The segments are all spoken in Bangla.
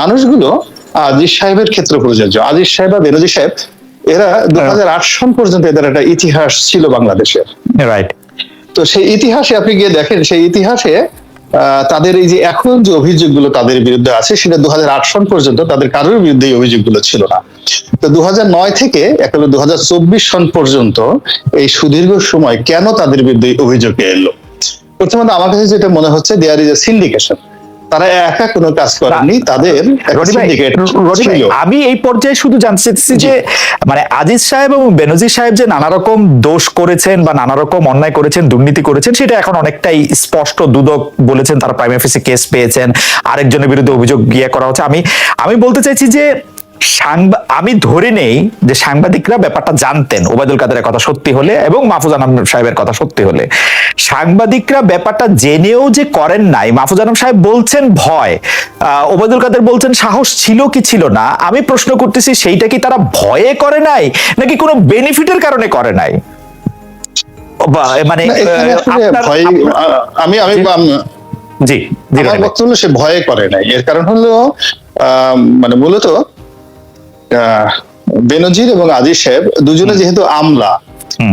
মানুষগুলো আজিজ সাহেবের ক্ষেত্রে প্রযোজ্য। আজিজ সাহেব বা বেনজির সাহেব এরা দু হাজার আট সন পর্যন্ত এদের একটা ইতিহাস ছিল বাংলাদেশের। রাইট তো সেই ইতিহাসে আপনি গিয়ে দেখেন সেই ইতিহাসে তাদের এই যে এখন যে অভিযোগগুলো তাদের বিরুদ্ধে আছে সেটা দু হাজার আট সন পর্যন্ত তাদের কারোর বিরুদ্ধে এই অভিযোগগুলো ছিল না। তো দু হাজার নয় থেকে একেবারে দু হাজার চব্বিশ সন পর্যন্ত এই সুদীর্ঘ সময় কেন তাদের বিরুদ্ধে অভিযোগ এলো? প্রথমত আমার কাছে যেটা মনে হচ্ছে দেয়ার ইজ এ সিন্ডিকেশন তারা একা কোনো কাজ করেনি তাদের। আমি এই পর্যায়ে শুধু জানতে যে মানে আজিজ সাহেব এবং বেনজির সাহেব যে নানা রকম দোষ করেছেন বা নানা রকম অন্যায় করেছেন দুর্নীতি করেছেন সেটা এখন অনেকটাই স্পষ্ট দুদক বলেছেন তারা প্রাইম অফিসে কেস পেয়েছেন আরেকজনের বিরুদ্ধে অভিযোগ গিয়ে করা হচ্ছে আমি আমি বলতে চাইছি যে আমি ধরে নেই যে সাংবাদিকরা ব্যাপারটা জানতেন ওবায়দুল কাদের কথা সত্যি হলে এবং মাহফুজ আনাম সাহেবের কথা সত্যি হলে। সাংবাদিকরা ব্যাপারটা জেনেও যে করেন নাই মাহফুজ আনাম সাহেব বলছেন ভয়। আহ, ওবায়দুল কাদের বলছেন সাহস ছিল কি ছিল না? আমি প্রশ্ন করতেছি সেইটা কি তারা ভয়ে করে নাই নাকি কোনো বেনিফিটের কারণে করে নাই? মানে আমি আমি জি। জি। বক্তব্য সে ভয়ে করে নাই। এর কারণ হলো আহ, মানে মূলত বেনজির এবং আজিজ সাহেব দুজনে যেহেতু আমলা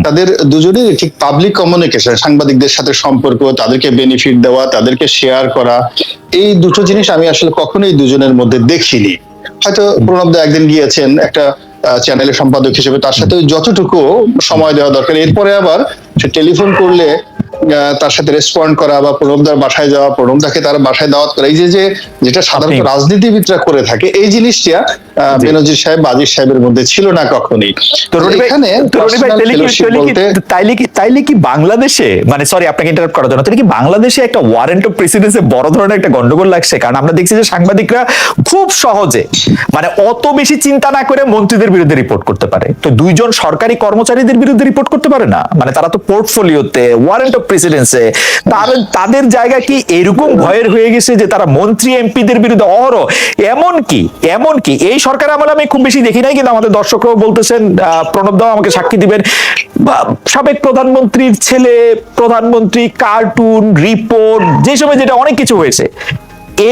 তাদের দুজনেই ঠিক পাবলিক কমিউনিকেশন সাংবাদিকদের সাথে সম্পর্ক তাদেরকে বেনিফিট দেওয়া তাদেরকে শেয়ার করা এই দুটো জিনিস আমি আসলে কখনোই দুজনের মধ্যে দেখিনি। হয়তো প্রণব দা একদিন গিয়েছেন একটা চ্যানেলের সম্পাদক হিসেবে তার সাথে যতটুকু সময় দেওয়া দরকার এরপরে আবার সে টেলিফোন করলে তার সাথে রেসপন্ড করা বা প্রণবদার বাসায় যাওয়া প্রণবদাকে তার বাসায় দাওয়াত করা এই যে যে যেটা সাধারণত রাজনীতিবিদরা করে থাকে এই জিনিসটা। বেনজির সাহেব বা আজিজ সাহেবের মধ্যে ছিল না কখনোই। তো এখানে তাইলে কি- তাইলে কি- তাইলে তাইলে বাংলাদেশে মানে সরি আপনাকে ইন্টারাপ্ট করার জন্য। তাহলে কি বাংলাদেশে একটা ওয়ারেন্ট অফ প্রেসিডেন্সে বড় ধরনের একটা গন্ডগোল লাগছে? কারণ আমরা দেখছি যে সাংবাদিকরা খুব সহজে মানে অত বেশি চিন্তা না করে মন্ত্রীদের বিরুদ্ধে রিপোর্ট করতে পারে। তো দুইজন সরকারি কর্মচারীদের বিরুদ্ধে রিপোর্ট করতে পারে না? মানে তারা তো পোর্টফোলিওতে ওয়ারেন্ট অফ প্রেসিডেন্সে তার তাদের জায়গা কি এরকম ভয়ের হয়ে গেছে যে তারা মন্ত্রী এমপিদের বিরুদ্ধে? অহরহ এমন কি এমন কি এই সরকার আমলে আমি খুব বেশি দেখি নাই কিন্তু আমাদের দর্শকরাও বলতেছেন প্রণব দাও আমাকে সাক্ষী দিবেন। বা সাবেক প্রধানমন্ত্রীর ছেলে প্রধানমন্ত্রী কার্টুন রিপোর্ট যে সময় যেটা অনেক কিছু হয়েছে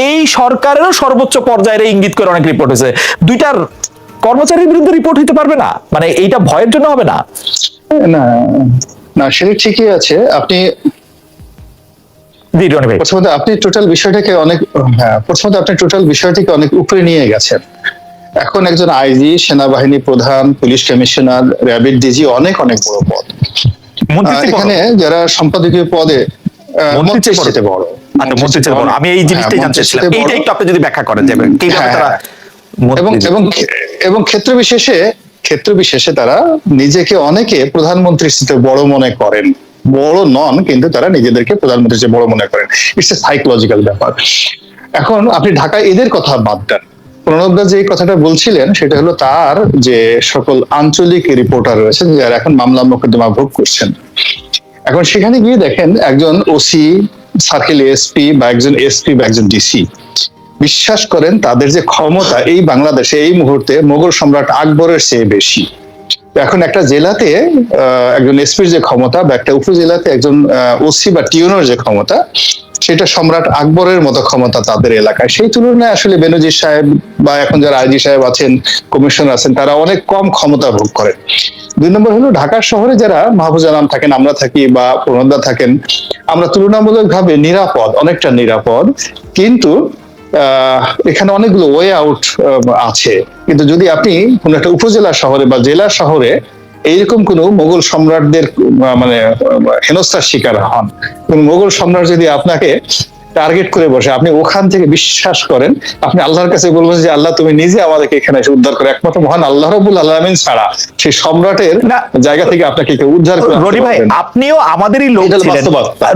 এই সরকারেরও সর্বোচ্চ পর্যায়ে ইঙ্গিত করে অনেক রিপোর্ট হয়েছে। দুইটার কর্মচারীর বিরুদ্ধে রিপোর্ট হইতে পারবে না? মানে এইটা ভয়ের জন্য হবে না? না না সেটা ঠিকই আছে। আপনি প্রথমত আপনি টোটাল বিষয়টাকে অনেক হ্যাঁ প্রথমত আপনি টোটাল বিষয়টিকে অনেক উপরে নিয়ে গেছেন। এখন একজন আইজি সেনাবাহিনী প্রধান পুলিশ কমিশনার র্যাবিট ডিজি অনেক অনেক বড় পদ। মন্ত্রী এখানে যারা সম্পাদকীয় পদে বড়। আচ্ছা মন্ত্রীর বড়। আমি এই জিনিসটাই হ্যাঁ, জানতে চাইছিলাম এইটা একটু আপনি যদি ব্যাখ্যা করেন যাবেন কীভাবে হ্যাঁ, তারা এবং এবং এবং ক্ষেত্র বিশেষে ক্ষেত্র বিশেষে তারা নিজেকে অনেকে প্রধানমন্ত্রীর সাথে বড় মনে করেন। বড় নন কিন্তু তারা নিজেদেরকে প্রধানমন্ত্রীর বড় মনে করেন। ইটস এ সাইকোলজিক্যাল ব্যাপার। এখন আপনি ঢাকায় এদের কথা বাদ দেন। প্রণবদা যে কথাটা বলছিলেন, সেটা হলো তার যে সকল আঞ্চলিক রিপোর্টার রয়েছেন, যারা এখন মামলা মোকদ্দমা ভোগ করছেন। এখন সেখানে গিয়ে দেখেন একজন ওসি সার্কেল এসপি বা একজন এসপি বা একজন ডিসি বিশ্বাস করেন তাদের যে ক্ষমতা এই বাংলাদেশে এই মুহূর্তে মোগল সম্রাট আকবরের চেয়ে বেশি। এখন একটা জেলাতে একজন এসপির যে ক্ষমতা বা একটা উপজেলাতে একজন ওসি বা টিউনোর যে ক্ষমতা সেটা সম্রাট আকবরের মতো ক্ষমতা তাদের এলাকায়। সেই তুলনায় আসলে বেনজির সাহেব বা এখন যারা আইজি সাহেব আছেন, কমিশনার আছেন, তারা অনেক কম ক্ষমতা ভোগ করেন। দুই নম্বর হলো ঢাকা শহরে যারা মাহফুজ আনাম থাকেন, আমরা থাকি বা প্রণবদা থাকেন, আমরা তুলনামূলকভাবে নিরাপদ, অনেকটা নিরাপদ। কিন্তু এখানে অনেকগুলো ওয়ে আউট আছে। কিন্তু যদি আপনি কোনো একটা উপজেলা শহরে বা জেলা শহরে এইরকম কোন মোগল সম্রাটদের মানে হেনস্থার শিকার হন। কোন মোগল সম্রাট যদি আপনাকে টার্গেট করে বসে। আপনি ওখান থেকে বিশ্বাস করেন আপনি আল্লাহর কাছে বলবেন যে আল্লাহ তুমি নিজে আমাদেরকে এখানে এসে উদ্ধার করে। একমাত্র মহান আল্লাহ রবুল আলমিন ছাড়া। সেই সম্রাটের জায়গা থেকে আপনাকে কেউ উদ্ধার করে রনি ভাই আপনিও আমাদেরই লোক ছিলেন।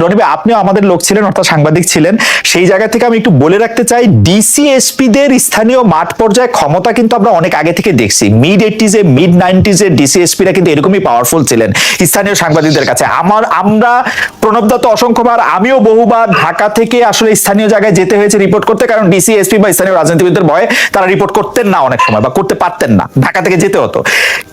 রনি ভাই আপনিও আমাদের লোক ছিলেন অর্থাৎ সাংবাদিক ছিলেন। সেই জায়গা থেকে আমি একটু বলে রাখতে চাই ডিসিএসপি দের স্থানীয় মাঠ পর্যায়ে ক্ষমতা কিন্তু আমরা অনেক আগে থেকে দেখছি। মিড এইটিজে মিড নাইনটিজে ডিসিএসপিরা কিন্তু এরকমই পাওয়ারফুল ছিলেন স্থানীয় সাংবাদিকদের কাছে। আমার আমরা প্রণবদা তো অসংখ্যবার আমিও বহুবার ঢাকা থেকে আসলে স্থানীয় জায়গায় যেতে হয়েছে রিপোর্ট করতে কারণ ডিসি এসপি বা স্থানীয় রাজনীতিবিদদের ভয়ে তারা রিপোর্ট করতেন না অনেক সময় বা করতে পারতেন না। ঢাকা থেকে যেতে হতো।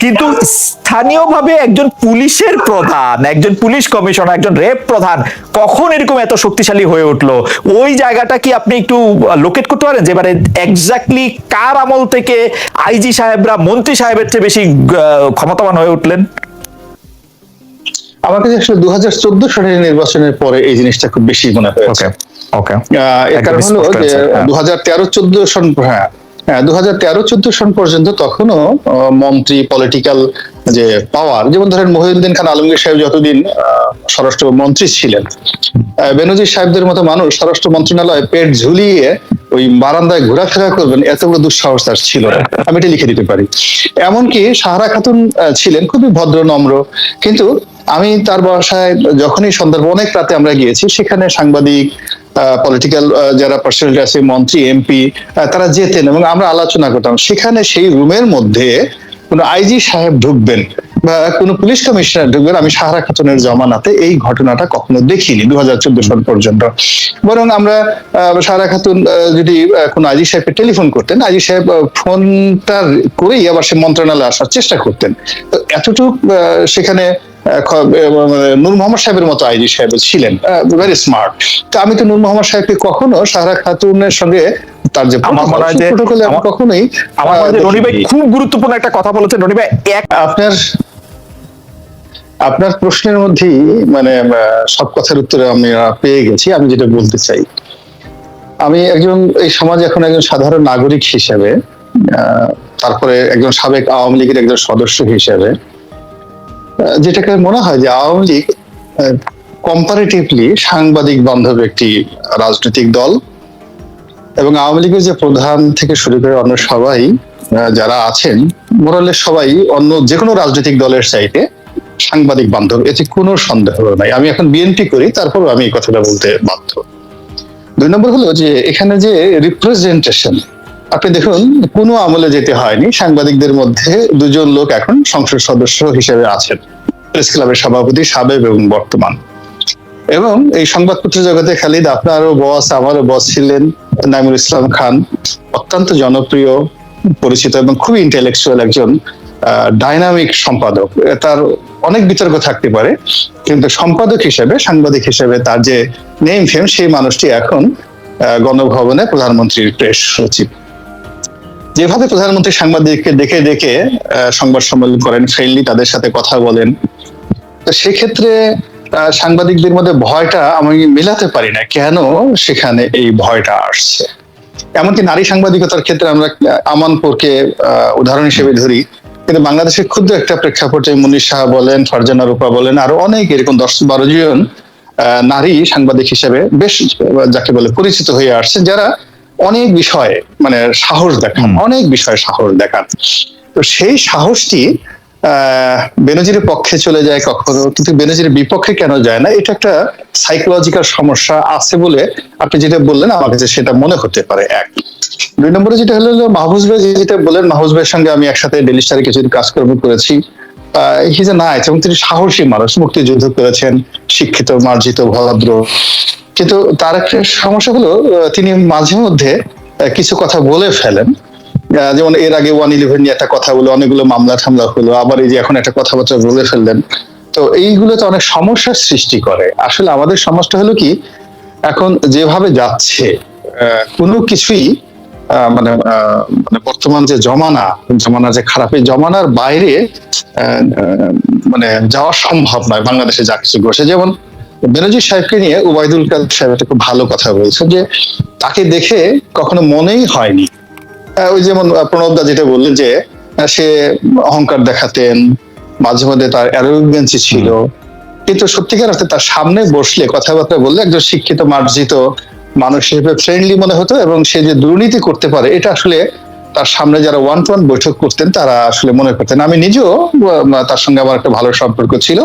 কিন্তু স্থানীয়ভাবে একজন পুলিশের প্রধান একজন পুলিশ কমিশনার একজন রেপ প্রধান কখন এরকম এত শক্তিশালী হয়ে উঠল? ওই জায়গাটা কি আপনি একটু লোকেট করতে পারেন? যে এবারে এক্স্যাক্টলি কার আমল থেকে আইজি সাহেবরা মন্ত্রী সাহেবের চেয়ে বেশি ক্ষমতাবান হয়ে উঠলেন? আমার কাছে আসলে দু হাজার চোদ্দ সালের নির্বাচনের পরে এই জিনিসটা খুব বেশি মনে হয়েছে ওকে আহ, এর কারণ হলো যে হ্যাঁ। দু হাজার তেরো চোদ্দ সন হ্যাঁ দু হাজার তেরো চোদ্দ সন পর্যন্ত তখনও মন্ত্রী পলিটিক্যাল যে পাওয়ার, যেমন ধরেন মহিউদ্দিন খান আলমগীর সাহেব যতদিন স্বরাষ্ট্র মন্ত্রী ছিলেন বেনজির সাহেবদের মতো মানুষ স্বরাষ্ট্র মন্ত্রণালয়ে পেট ঝুলিয়ে ওই বারান্দায় ঘোরাফেরা করবেন এত বড় দুঃসাহস তার ছিল আমি এটা লিখে দিতে পারি। এমনকি সাহারা খাতুন ছিলেন, খুবই ভদ্র, নম্র। কিন্তু আমি তার বাসায় যখনই সন্ধ্যার অনেক রাতে আমরা গিয়েছি, সেখানে সাংবাদিক পলিটিক্যাল যারা পার্সোনালিটি আছে, মন্ত্রী এমপি তারা যেতেন এবং আমরা আলোচনা করতাম। সেখানে সেই রুমের মধ্যে কোন আইজি সাহেব ঢুকবেন বা কোনো পুলিশ কমিশনার ঢুকবেন, আমি সাহারা খাতুনের জমানাতে এই ঘটনাটা কখনো দেখিনি দু হাজার চোদ্দ সাল পর্যন্ত। বরং আমরা সাহারা খাতুন যদি কোনো আইজি সাহেবকে টেলিফোন করতেন, আইজি সাহেব ফোনটা করেই আবার সে মন্ত্রণালয়ে আসার চেষ্টা করতেন। তো এতটুকু সেখানে নূর মোহাম্মদ সাহেবের মতো আইজি সাহেব ছিলেন। ভেরি স্মার্ট তো আমি তো নূর মোহাম্মদ সাহেবকে কখনো সাহারা খাতুনের সঙ্গে তার যে মনে কখনোই আমার মনে রনি ভাই খুব গুরুত্বপূর্ণ একটা কথা বলেছেন। রনি ভাই এক আপনার আপনার প্রশ্নের মধ্যেই মানে সব কথার উত্তরে আমি পেয়ে গেছি। আমি যেটা বলতে চাই আমি একজন এই সমাজে এখন একজন সাধারণ নাগরিক হিসেবে আহ, তারপরে একজন সাবেক আওয়ামী লীগের একজন সদস্য হিসেবে যেটাকে মনে হয় যে আওয়ামী লীগ কম্পারেটিভলি সাংবাদিক বান্ধব একটি রাজনৈতিক দল। এবং আওয়ামী লীগের যে প্রধান থেকে শুরু করে অন্য সবাই যারা আছেন মোরালের সবাই অন্য যে কোনো রাজনৈতিক দলের চাইতে সাংবাদিক বান্ধব, এতে কোনো সন্দেহ নাই। আমি এখন বিএনপি করি তারপর আমি এই কথাটা বলতে বাধ্য। দুই নম্বর হলো যে এখানে যে রিপ্রেজেন্টেশন আপনি দেখুন, কোনো আমলে যেতে হয়নি। সাংবাদিকদের মধ্যে দুজন লোক এখন সংসদ সদস্য হিসেবে আছেন। প্রেস ক্লাবের সভাপতি সাবেক এবং বর্তমান। এবং এই সংবাদপত্র জগতে খালিদ আপনারও বস, আমারও বস ছিলেন নাইমুল ইসলাম খান। অত্যন্ত জনপ্রিয়, পরিচিত এবং খুবই ইন্টেলেকচুয়াল একজন ডাইনামিক সম্পাদক। তার অনেক বিতর্ক থাকতে পারে, কিন্তু সম্পাদক হিসেবে, সাংবাদিক হিসেবে তার যে নেম ফেম সেই মানুষটি এখন গণভবনে প্রধানমন্ত্রীর প্রেস সচিব। যেভাবে প্রধানমন্ত্রী সাংবাদিককে দেখে দেখে সংবাদ সম্মেলন করেন, ফ্রেন্ডলি তাদের সাথে কথা বলেন সেক্ষেত্রে সাংবাদিকদের মধ্যে ভয়টা আমি মেলাতে পারি না, কেন সেখানে এই ভয়টা আসছে? এমনকি নারী সাংবাদিকতার ক্ষেত্রে আমরা আমানপুরকে উদাহরণ হিসেবে ধরি, কিন্তু বাংলাদেশের ক্ষুদ্র একটা প্রেক্ষাপটে মুনির শাহ বলেন, ফারজানা রূপা বলেন, আরও অনেক, এরকম দশ বারো জন নারী সাংবাদিক হিসেবে বেশ, যাকে বলে পরিচিত হয়ে আসছে, যারা অনেক বিষয়ে মানে সাহস দেখান অনেক বিষয়ে সাহস দেখান। তো সেই সাহসটি আহ, বেনজিরের পক্ষে চলে যায় কখনো কিন্তু বেনজিরের বিপক্ষে কেন যায় না? এটা একটা সাইকোলজিক্যাল সমস্যা আছে বলে আপনি যেটা বললেন আমার কাছে সেটা মনে হতে পারে এক। দুই নম্বরে যেটা হলো মাহফুজ ভাই যেটা বললেন মাহফুজ ভাইয়ের সঙ্গে আমি একসাথে ডেলি স্টারে কিছুদিন কাজকর্ম করেছি। হিজ এ নাইস এবং তিনি সাহসী মানুষ মুক্তিযুদ্ধ করেছেন শিক্ষিত মার্জিত ভদ্র। কিন্তু তার একটা সমস্যা হলো তিনি মাঝে মধ্যে কিছু কথা বলে ফেলেন। যেমন এর আগে ওয়ান ইলেভেন নিয়ে একটা কথা বলে অনেকগুলো মামলা টামলা হলো, আবার এই যে এখন একটা কথাবার্তা বলে ফেললেন। তো এইগুলো তো অনেক সমস্যার সৃষ্টি করে। আসলে আমাদের সমাজটা হলো কি, এখন যেভাবে যাচ্ছে কোনো কিছুই মানে মানে বর্তমান যে জমানা জমানা যে খারাপ, এই জমানার বাইরে মানে যাওয়া সম্ভব নয় বাংলাদেশে যা কিছু ঘটছে। যেমন বেনজির সাহেবকে নিয়ে উবাইদুল কাদের সাহেব একটা খুব ভালো কথা বলছেন যে তাকে দেখে কখনো মনেই হয়নি। ওই যেমন প্রণবদা যেটা বললেন যে সে অহংকার দেখাতেন মাঝে মধ্যে তার অ্যারোগেন্সি ছিল। কিন্তু সত্যিকার অর্থে তার সামনে বসলে কথাবার্তা বললে একজন শিক্ষিত মার্জিত মানুষ হিসেবে ফ্রেন্ডলি মনে হতো এবং সে যে দুর্নীতি করতে পারে এটা আসলে তার সামনে যারা ওয়ান টু ওয়ান বৈঠক করতেন তারা আসলে মনে করতেন। আমি নিজেও তার সঙ্গে আমার একটা ভালো সম্পর্ক ছিল।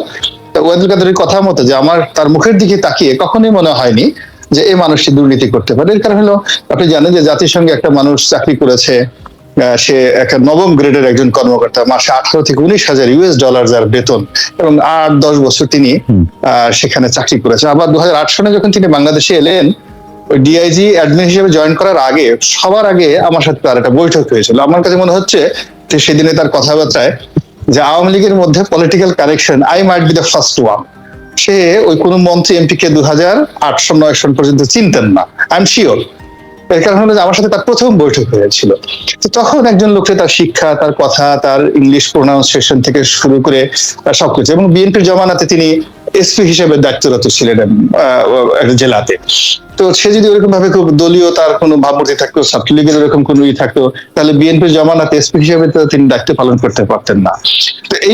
ওয়াদুল কাদের কথা মতো যে আমার তার মুখের দিকে তাকিয়ে কখনোই মনে হয়নি যে এই মানুষটি দুর্নীতি করতে পারে। এর কারণ হলো আপনি জানেন যে জাতিসংঘে একটা মানুষ চাকরি করেছে সে একটা নবম গ্রেডের একজন কর্মকর্তা মাসে আঠারো থেকে উনিশ হাজার ইউএস ডলার যার বেতন এবং আট দশ বছর তিনি আহ, সেখানে চাকরি করেছেন। আবার দু সালে যখন তিনি বাংলাদেশে এলেন ওই ডিআইজি অ্যাডমিন হিসেবে জয়েন করার আগে সবার আগে আমার সাথে তার একটা বৈঠক হয়েছিল। আমার কাছে মনে হচ্ছে যে সেদিনে তার কথাবার্তায় যে আওয়ামী লীগের মধ্যে political correction I might be the first one সে ওই কোন মন্ত্রী এমপি কে দু হাজার আটশো নয় সন পর্যন্ত চিনতেন না। আই এম শিওর এর কারণ হলো যে আমার সাথে তার প্রথম বৈঠক হয়েছিল। তখন একজন লোককে তার শিক্ষা, তার কথা, তার ইংলিশ প্রোনাউন্সিয়েশন থেকে শুরু করে সবকিছু। এবং বিএনপির জমানাতে তিনি এসপি হিসেবে দায়িত্বরত ছিলেন জেলাতে। তো সে যদি ওরকম ভাবে খুব দলীয় তার কোনো ভাবমূর্তি থাকতো ছাত্রলীগের ওরকম কোনো ই থাকতো, তাহলে বিএনপির জমানাতে এসপি হিসেবে তো তিনি দায়িত্ব পালন করতে পারতেন না। তো এই